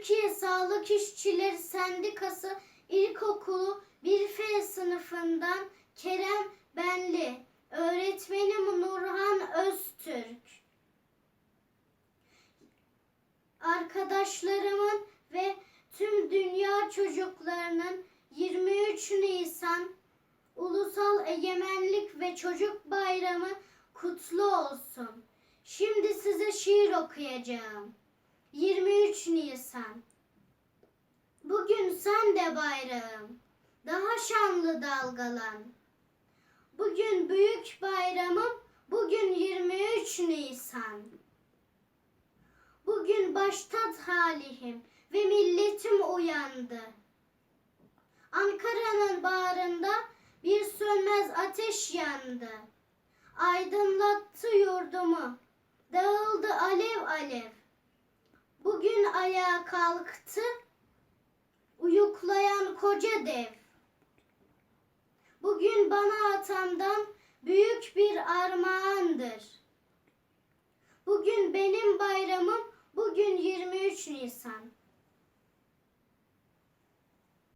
Türkiye Sağlık İşçileri Sendikası İlkokulu 1F sınıfından Kerem Benli, öğretmenim Nurhan Öztürk. Arkadaşlarımın ve tüm dünya çocuklarının 23 Nisan Ulusal Egemenlik ve Çocuk Bayramı kutlu olsun. Şimdi size şiir okuyacağım. 23 Nisan Bugün sen de bayrağım, daha şanlı dalgalan. Bugün büyük bayramım, bugün 23 Nisan. Bugün başta talihim ve milletim uyandı. Ankara'nın bağrında bir sönmez ateş yandı. Aydınlattı yurdumu, dağıldı alev alev. Ayağa kalktı, uyuklayan koca dev. Bugün bana atamdan büyük bir armağandır.